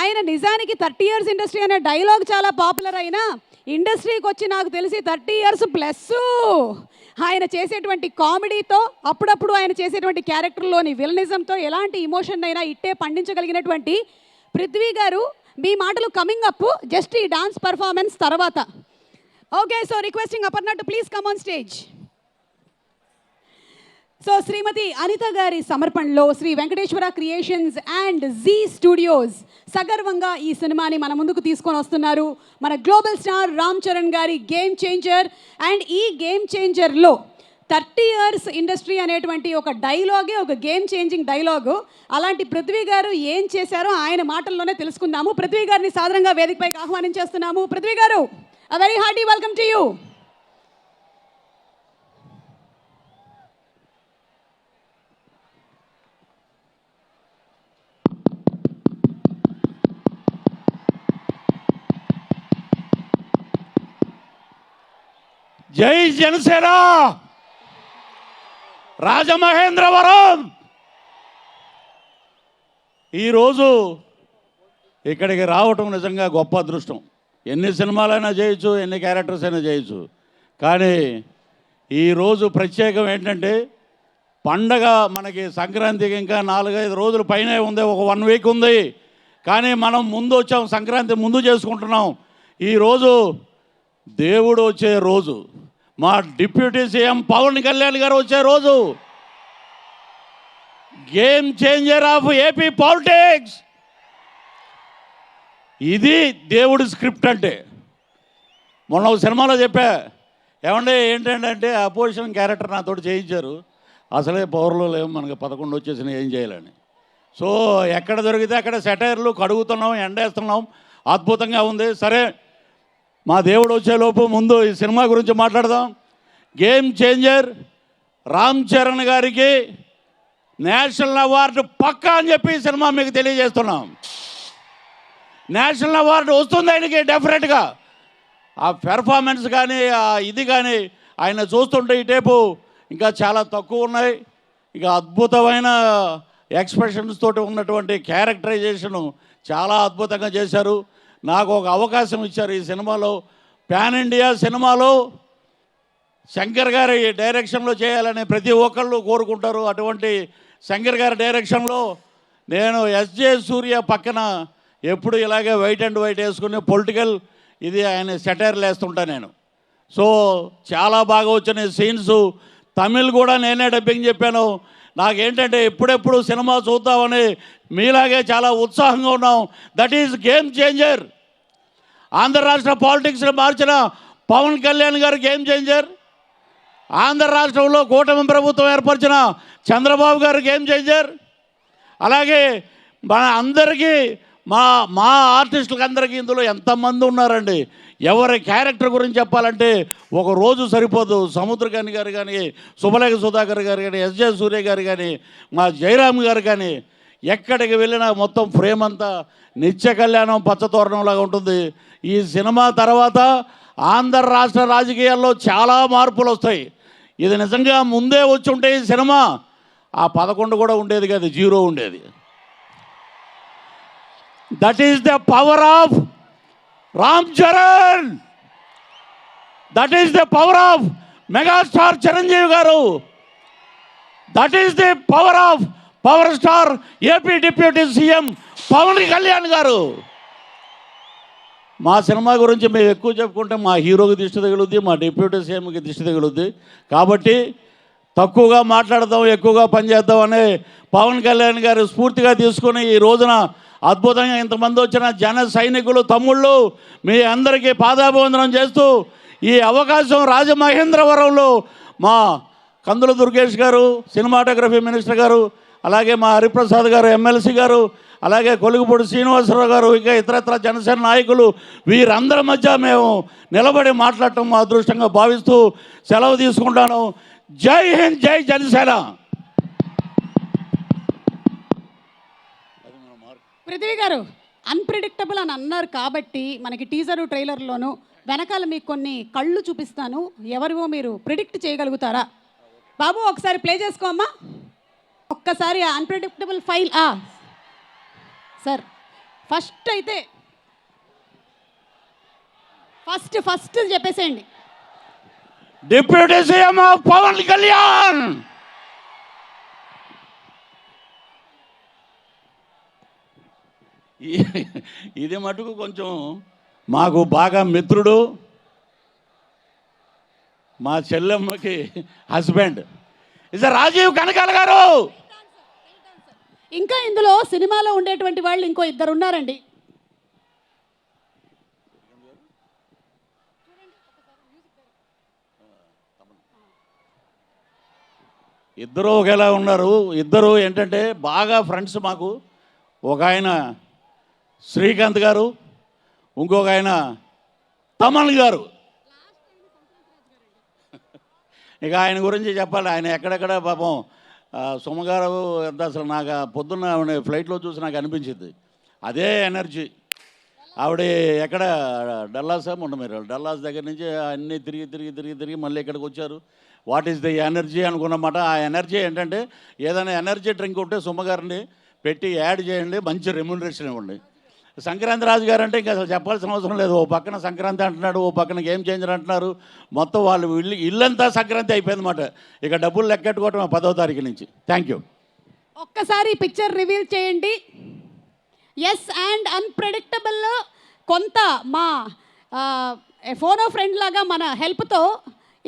ఆయన నిజానికి thirty years industry అనే డైలాగ్ చాలా పాపులర్ అయినా ఇండస్ట్రీకి వచ్చి నాకు తెలిసి థర్టీ ఇయర్స్ ప్లస్. ఆయన చేసేటువంటి కామెడీతో అప్పుడప్పుడు ఆయన చేసేటువంటి క్యారెక్టర్లోని విలనిజంతో ఎలాంటి ఇమోషన్ అయినా ఇట్టే పండించగలిగినటువంటి పృథ్వీ గారు మీ మాటలు కమింగ్ అప్ జస్ట్ ఈ డాన్స్ పర్ఫార్మెన్స్ తర్వాత. Okay so requesting Aparna to please come on stage. So Shrimati Anitha garu సమర్పణలో Sri Venkateswara creations and Zee studios సగర్వంగా ఈ సినిమాని మన ముందుకు తీసుకొని వస్తున్నారు. మన global star Ram Charan garu game changer and ఈ గేమ్ చేంజర్లో థర్టీ ఇయర్స్ ఇండస్ట్రీ అనేటువంటి ఒక డైలాగే ఒక గేమ్ చేంజింగ్ డైలాగు. అలాంటి పృథ్వీ గారు ఏం చేశారో ఆయన మాటల్లోనే తెలుసుకుందాము. పృథ్వీ గారిని సాధారణంగా వేదికపైకి ఆహ్వానించేస్తున్నాము. Prithvi garu uh very hearty welcome to you జై జనసేన! రాజమహేంద్రవరం! ఈరోజు ఇక్కడికి రావటం నిజంగా గొప్ప అదృష్టం. ఎన్ని సినిమాలైనా చేయొచ్చు ఎన్ని క్యారెక్టర్స్ అయినా చేయొచ్చు. కానీ ఈరోజు ప్రత్యేకం ఏంటంటే పండగ మనకి సంక్రాంతికి ఇంకా నాలుగైదు రోజులు పైన ఉంది ఒక వన్ వీక్ ఉంది. కానీ మనం ముందు వచ్చాం సంక్రాంతి ముందు చేసుకుంటున్నాం. ఈరోజు దేవుడు వచ్చే రోజు. మా డిప్యూటీ సీఎం పవన్ కళ్యాణ్ గారు వచ్చే రోజు game changer of AP politics. ఇది దేవుడి స్క్రిప్ట్ అంటే. మొన్న ఒక సినిమాలో చెప్పా ఏమంటే ఏంటంటే అపోజిషన్ క్యారెక్టర్ నాతో చేయించారు. అసలే పవర్లో లేవు మనకి పదకొండు వచ్చేసిన ఏం చేయాలని. సో ఎక్కడ దొరికితే అక్కడ సెటైర్లు కడుగుతున్నాం ఎండేస్తున్నాం అద్భుతంగా ఉంది. సరే మా దేవుడు వచ్చేలోపు ముందు ఈ సినిమా గురించి మాట్లాడదాం. గేమ్ చేంజర్ రామ్ చరణ్ గారికి నేషనల్ అవార్డు పక్కా అని చెప్పి సినిమా మీకు తెలియజేస్తున్నాం. నేషనల్ అవార్డు వస్తుంది ఆయనకి డెఫినెట్గా ఆ పెర్ఫార్మెన్స్ కానీ ఆ ఇది కానీ ఆయన చూస్తుంటే ఈ టేపు ఇంకా చాలా తక్కువ ఉన్నాయి. ఇక అద్భుతమైన ఎక్స్ప్రెషన్స్ తోటి ఉన్నటువంటి క్యారెక్టరైజేషను చాలా అద్భుతంగా చేశారు. నాకు ఒక అవకాశం ఇచ్చారు ఈ సినిమాలో. ప్యాన్ ఇండియా సినిమాలో శంకర్ గారి డైరెక్షన్లో చేయాలని ప్రతి ఒక్కళ్ళు కోరుకుంటారు. అటువంటి శంకర్ గారి డైరెక్షన్లో నేను ఎస్జే సూర్య పక్కన ఎప్పుడు ఇలాగే వైట్ అండ్ వైట్ వేసుకుని పొలిటికల్ ఇది ఆయన సెటైర్లు వేస్తుంటా నేను. సో చాలా బాగా వచ్చిన సీన్స్. తమిళ్ కూడా నేనే డబ్బింగ్ చెప్పాను. నాకేంటంటే ఎప్పుడెప్పుడు సినిమా చూద్దామని మీలాగే చాలా ఉత్సాహంగా ఉన్నాం. That is game changer Andhra రాష్ట్ర పాలిటిక్స్ని మార్చిన పవన్ కళ్యాణ్ గారు గేమ్ చేంజర్ ఆంధ్ర రాష్ట్రంలో కూటమి ప్రభుత్వం ఏర్పరిచిన చంద్రబాబు గారు గేమ్ చేంజర్ అలాగే మన అందరికీ మా మా ఆర్టిస్టులకు అందరికీ ఇందులో ఎంతమంది ఉన్నారండి? ఎవరి క్యారెక్టర్ గురించి చెప్పాలంటే ఒక రోజు సరిపోదు. సముద్రకాని గారు కానీ సుబలేఖ సుధాకర్ గారు కానీ ఎస్జే సూర్య గారు కానీ మా జయరామ్ గారు కానీ ఎక్కడికి వెళ్ళినా మొత్తం ఫ్రేమ్ అంతా నిత్య కళ్యాణం పచ్చతోరణంలాగా ఉంటుంది. ఈ సినిమా తర్వాత ఆంధ్ర రాష్ట్ర రాజకీయాల్లో చాలా మార్పులు వస్తాయి. ఇది నిజంగా ముందే వచ్చి ఉంటే ఈ సినిమా ఆ పదకొండు కూడా ఉండేది కాదు జీరో ఉండేది. That is the power of Ram Charan that is the power of megastar Chiranjeevi garu that is the power of power star AP deputy CM Pavan Kalyan garu. మా సినిమా గురించి మేము ఎక్కువ చెప్పుకుంటే మా హీరోకి దిష్టి తగులుద్ది మా డిప్యూటీ సీఎంకి దిష్టి తగులుద్ది. కాబట్టి తక్కువగా మాట్లాడదాం ఎక్కువగా పనిచేద్దాం అనే పవన్ కళ్యాణ్ గారు స్ఫూర్తిగా తీసుకుని ఈ రోజున అద్భుతంగా ఇంతమంది వచ్చిన జన సైనికులు తమ్ముళ్ళు మీ అందరికీ పాదాభివందనం చేస్తూ ఈ అవకాశం రాజమహేంద్రవరంలో మా కందుల దుర్గేష్ గారు సినిమాటోగ్రఫీ మినిస్టర్ గారు అలాగే మా హరిప్రసాద్ గారు ఎమ్మెల్సీ గారు అలాగే కొలుగుపూడి శ్రీనివాసరావు గారు ఇంకా ఇతరత్ర జనసేన నాయకులు వీరందరి మధ్య మేము నిలబడి మాట్లాడటం మా అదృష్టంగా భావిస్తూ సెలవు తీసుకుంటాను. జై హింద్ జై జనసేన! పృథ్వీ గారు అన్ప్రిడిక్టబుల్ అని అన్నారు కాబట్టి మనకి టీజరు ట్రైలర్లోను వెనకాల మీకు కొన్ని కళ్ళు చూపిస్తాను. ఎవరివో మీరు ప్రిడిక్ట్ చేయగలుగుతారా? బాబు ఒకసారి ప్లే చేసుకోమ్మా ఒక్కసారి అన్ప్రెడిక్టబుల్ ఫైల్ ఆ. సార్ ఫస్ట్ అయితే ఫస్ట్ ఫస్ట్ చెప్పేసేయండి. డిప్యూటీ సీఎం పవన్ కళ్యాణ్ ఇది మటుకు కొంచెం మాకు బాగా మిత్రుడు మా చెల్లెమ్మకి హస్బెండ్ ఇస్ రాజీవ్ కనకాల గారు? ఇంకా ఇందులో సినిమాలో ఉండేటువంటి వాళ్ళు ఇంకో ఇద్దరు ఉన్నారండి ఇద్దరు ఒకేలా ఉన్నారు. ఇద్దరు ఏంటంటే బాగా ఫ్రెండ్స్ మాకు. ఒక ఆయన శ్రీకాంత్ గారు ఇంకొక ఆయన తమన్ గారు. ఇక ఆయన గురించి చెప్పాలి. ఆయన ఎక్కడెక్కడ పాపం సుమగారు ఎంత అసలు నాకు పొద్దున్న ఆవిడ ఫ్లైట్లో చూసి నాకు అనిపించింది. అదే ఎనర్జీ. ఆవిడ ఎక్కడ? డల్లాస్ మొన్న మీరు. డల్లాస్ దగ్గర నుంచి అన్నీ తిరిగి తిరిగి తిరిగి తిరిగి మళ్ళీ ఇక్కడికి వచ్చారు. వాట్ ఈస్ ది ఎనర్జీ అనుకున్నమాట. ఆ ఎనర్జీ ఏంటంటే ఏదైనా ఎనర్జీ డ్రింక్ ఉంటే సుమ్మగారిని పెట్టి యాడ్ చేయండి మంచి రెమ్యునరేషన్ ఇవ్వండి. సంక్రాంతి రాజు గారు అంటే ఇంకా అసలు చెప్పాల్సిన అవసరం లేదు. ఓ పక్కన సంక్రాంతి అంటున్నాడు ఓ పక్కన గేమ్ చేంజర్ అంటున్నారు. మొత్తం వాళ్ళు ఇల్లు ఇల్లంతా సంక్రాంతి అయిపోయిందన్నమాట. ఇక డబ్బులు లెక్కెట్టుకోవటం పదో తారీఖు నుంచి. థ్యాంక్ యూ ఒక్కసారి పిక్చర్ రివీల్ చేయండి. ఎస్ అండ్ అన్ప్రెడిక్టబుల్ కొంత మా ఫోనో ఫ్రెండ్ లాగా మన హెల్ప్తో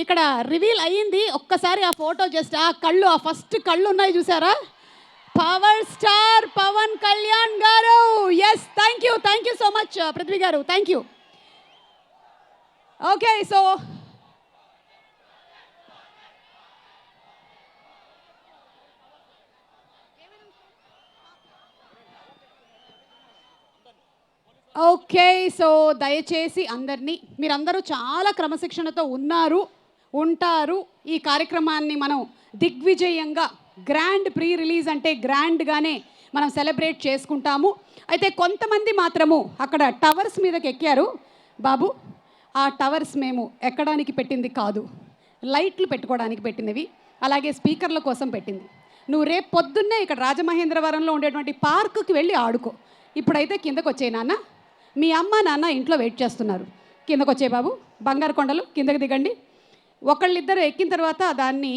ఇక్కడ రివీల్ అయ్యింది. ఒక్కసారి ఆ ఫోటో జస్ట్ ఆ కళ్ళు ఆ ఫస్ట్ కళ్ళు ఉన్నాయి చూసారా? Power star Pavan Kalyan garu. Yes thank you thank you so much Prithvi garu. Thank you okay so okay so దయచేసి అందరినీ మీరందరూ చాలా క్రమశిక్షణతో ఉన్నారు ఉంటారు. ఈ కార్యక్రమాన్ని మనం దిగ్విజయంగా గ్రాండ్ ప్రీ రిలీజ్ అంటే గ్రాండ్గానే మనం సెలబ్రేట్ చేసుకుంటాము. అయితే కొంతమంది మాత్రము అక్కడ టవర్స్ మీదకి ఎక్కారు. బాబు ఆ టవర్స్ మేము ఎక్కడానికి పెట్టింది కాదు. లైట్లు పెట్టుకోవడానికి పెట్టినవి. అలాగే స్పీకర్ల కోసం పెట్టింది. నువ్వు రేపు పొద్దున్నే ఇక్కడ రాజమహేంద్రవరంలో ఉండేటువంటి పార్కుకి వెళ్ళి ఆడుకో. ఇప్పుడైతే కిందకు వచ్చే నాన్న. మీ అమ్మ నాన్న ఇంట్లో వెయిట్ చేస్తున్నారు. కిందకు వచ్చే బాబు. బంగారు కొండలు కిందకి దిగండి. ఒకళ్ళిద్దరు ఎక్కిన తర్వాత దాన్ని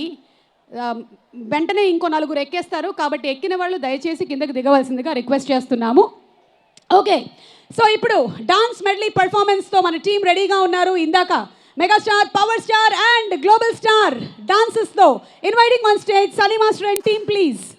వెంటనే ఇంకో నలుగురు ఎక్కేస్తారు. కాబట్టి ఎక్కిన వాళ్ళు దయచేసి కిందకి దిగవలసిందిగా రిక్వెస్ట్ చేస్తున్నాము. ఓకే. సో ఇప్పుడు డాన్స్ మెడ్లీ పర్ఫార్మెన్స్తో మన టీం రెడీగా ఉన్నారు. ఇందాక megastar power star and global star డాన్సెస్తో inviting on stage. Sunny master and team please.